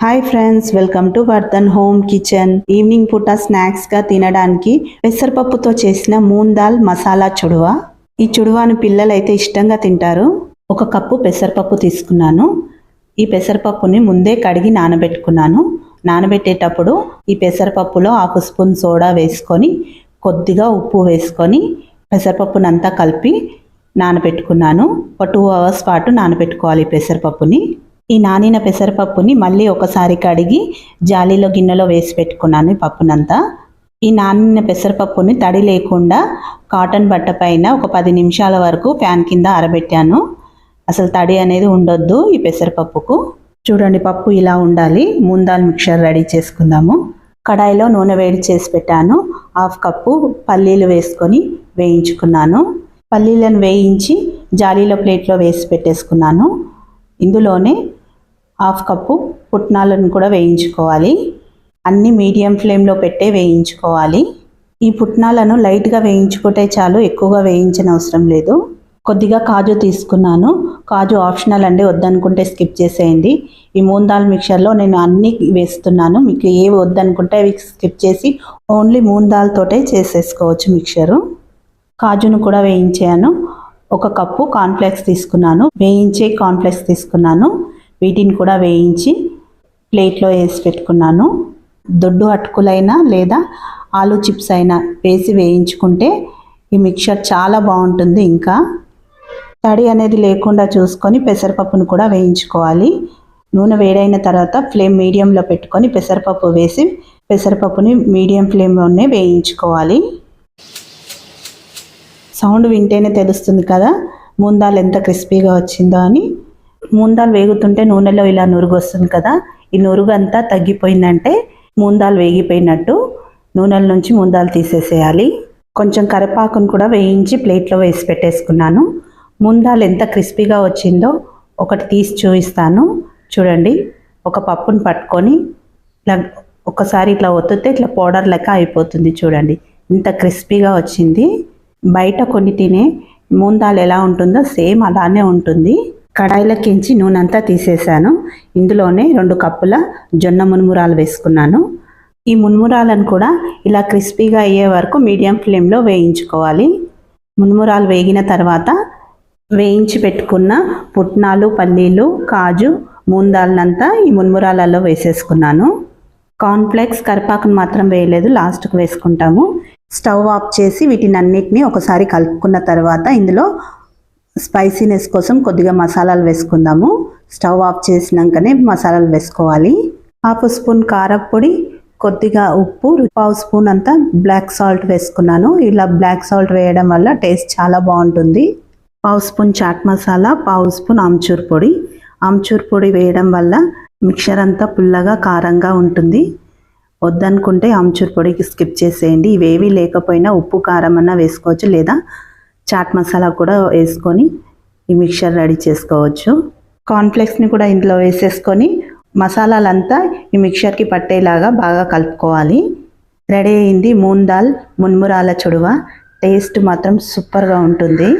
Hi friends welcome to Vardhan home kitchen evening పూట స్నాక్స్గా తినడానికి పెసరపప్పుతో చేసిన మూన్ దాల్ మసాలా చుడువ ఈ చుడువాను పిల్లలైతే ఇష్టంగా తింటారు. ఒక కప్పు పెసరపప్పు తీసుకున్నాను. ఈ పెసరపప్పుని ముందే కడిగి నానబెట్టుకున్నాను. నానబెట్టేటప్పుడు ఈ పెసరపప్పులో హాఫ్ స్పూన్ సోడా వేసుకొని కొద్దిగా ఉప్పు వేసుకొని పెసరపప్పునంతా కలిపి నానబెట్టుకున్నాను. ఒక టూ అవర్స్ పాటు నానబెట్టుకోవాలి ఈ పెసరపప్పుని. ఈ నానిన పెసరపప్పుని మళ్ళీ ఒకసారి కడిగి జాలీలో గిన్నెలో వేసి పెట్టుకున్నాను ఈ పప్పునంతా. ఈ నానిన పెసరపప్పుని తడి లేకుండా కాటన్ బట్ట పైన ఒక పది నిమిషాల వరకు ఫ్యాన్ కింద ఆరబెట్టాను. అసలు తడి అనేది ఉండొద్దు ఈ పెసరపప్పుకు. చూడండి పప్పు ఇలా ఉండాలి. ముందాల్ మిక్చర్ రెడీ చేసుకుందాము. కడాయిలో నూనె వేడి చేసి పెట్టాను. హాఫ్ కప్పు పల్లీలు వేసుకొని వేయించుకున్నాను. పల్లీలను వేయించి జాలీలో ప్లేట్లో వేసి పెట్టేసుకున్నాను. ఇందులోనే హాఫ్ కప్పు పుట్నాలను కూడా వేయించుకోవాలి. అన్ని మీడియం ఫ్లేమ్లో పెట్టే వేయించుకోవాలి. ఈ పుట్నాలను లైట్గా వేయించుకుంటే చాలు ఎక్కువగా వేయించిన అవసరం లేదు. కొద్దిగా కాజు తీసుకున్నాను. కాజు ఆప్షనల్ అండి వద్దనుకుంటే స్కిప్ చేసేయండి. ఈ మూందాల్ దాల్ మిక్చర్లో నేను అన్నీ వేస్తున్నాను. మీకు ఏవి వద్దనుకుంటే అవి స్కిప్ చేసి ఓన్లీ మూన్ దాల్ తోటే చేసేసుకోవచ్చు మిక్చరు. కాజును కూడా వేయించాను. ఒక కప్పు కాన్ఫ్లెక్స్ తీసుకున్నాను. వేయించే కాన్ఫ్లెక్స్ తీసుకున్నాను. వీటిని కూడా వేయించి ప్లేట్లో వేసి పెట్టుకున్నాను. దొడ్డు అటుకులైనా లేదా ఆలు చిప్స్ అయినా వేసి వేయించుకుంటే ఈ మిక్చర్ చాలా బాగుంటుంది ఇంకా. తడి అనేది లేకుండా చూసుకొని పెసరపప్పును కూడా వేయించుకోవాలి. నూనె వేడైన తర్వాత ఫ్లేమ్ మీడియంలో పెట్టుకొని పెసరపప్పు వేసి పెసరపప్పుని మీడియం ఫ్లేమ్లోనే వేయించుకోవాలి. సౌండ్ వింటేనే తెలుస్తుంది కదా ముందాలు ఎంత క్రిస్పీగా వచ్చిందో అని. మూందాలు వేగుతుంటే నూనెలో ఇలా నురుగు వస్తుంది కదా ఈ నురుగు అంతా తగ్గిపోయిందంటే మూందాలు వేగిపోయినట్టు నూనెల నుంచి ముందాలు తీసేసేయాలి. కొంచెం కరివేపాకును కూడా వేయించి ప్లేట్లో వేసి పెట్టేసుకున్నాను. ముందాలు ఎంత క్రిస్పీగా వచ్చిందో ఒకటి తీసి చూపిస్తాను. చూడండి ఒక పప్పును పట్టుకొని ఇలా ఒకసారి ఇట్లా ఒత్తితే ఇట్లా పౌడర్ లెక్క అయిపోతుంది చూడండి. ఇంత క్రిస్పీగా వచ్చింది. బయట కొన్ని తినే ముందాలు ఎలా ఉంటుందో సేమ్ అలానే ఉంటుంది. కడాయిలకించి నూనె అంతా తీసేసాను. ఇందులోనే రెండు కప్పుల జొన్న మునుమురాలు వేసుకున్నాను. ఈ మునుమురాలను కూడా ఇలా క్రిస్పీగా అయ్యే వరకు మీడియం ఫ్లేమ్లో వేయించుకోవాలి. మునుమురాలు వేగిన తర్వాత వేయించి పెట్టుకున్న పుట్నాలు పల్లీలు కాజు మూందాలనంతా ఈ మున్మురాలలో వేసేసుకున్నాను. కార్న్ఫ్లెక్స్ కరిపాకును మాత్రం వేయలేదు లాస్ట్కు వేసుకుంటాము. స్టవ్ ఆఫ్ చేసి వీటిని అన్నిటినీ ఒకసారి కలుపుకున్న తర్వాత ఇందులో స్పైసీనెస్ కోసం కొద్దిగా మసాలాలు వేసుకుందాము. స్టవ్ ఆఫ్ చేసినాకనే మసాలాలు వేసుకోవాలి. హాఫ్ స్పూన్ కారపొడి కొద్దిగా ఉప్పు పావు స్పూన్ అంతా బ్లాక్ సాల్ట్ వేసుకున్నాను. ఇలా బ్లాక్ సాల్ట్ వేయడం వల్ల టేస్ట్ చాలా బాగుంటుంది. పావు స్పూన్ చాట్ మసాలా పావు స్పూన్ ఆమ్చూర్ పొడి. ఆమ్చూర్ పొడి వేయడం వల్ల మిక్చర్ అంతా పుల్లగా కారంగా ఉంటుంది. వద్దనుకుంటే ఆమ్చూర్ పొడికి స్కిప్ చేసేయండి. ఇవేవి లేకపోయినా ఉప్పు కారం అన్నా వేసుకోవచ్చు లేదా చాట్ మసాలా కూడా వేసుకొని ఈ మిక్చర్ రెడీ చేసుకోవచ్చు. కార్న్ఫ్లెక్స్ని కూడా ఇందులో వేసేసుకొని మసాలాలంతా ఈ మిక్చర్కి పట్టేలాగా బాగా కలుపుకోవాలి. రెడీ అయింది మూన్ దాల్ మున్మురాల చొడువ. టేస్ట్ మాత్రం సూపర్గా ఉంటుంది.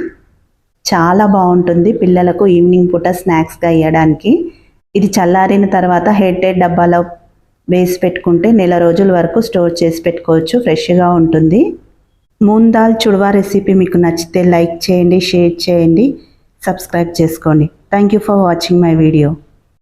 చాలా బాగుంటుంది పిల్లలకు ఈవినింగ్ పూట స్నాక్స్గా ఇవ్వడానికి ఇది చల్లారిన తర్వాత హెడ్ హెడ్ డబ్బాలో వేసి పెట్టుకుంటే నెల రోజుల వరకు స్టోర్ చేసి పెట్టుకోవచ్చు. ఫ్రెష్గా ఉంటుంది. మూన్ దాల్ చుడవా రెసిపీ మీకు నచ్చితే లైక్ చేయండి షేర్ చేయండి సబ్స్క్రైబ్ చేసుకోండి. Thank you for watching my video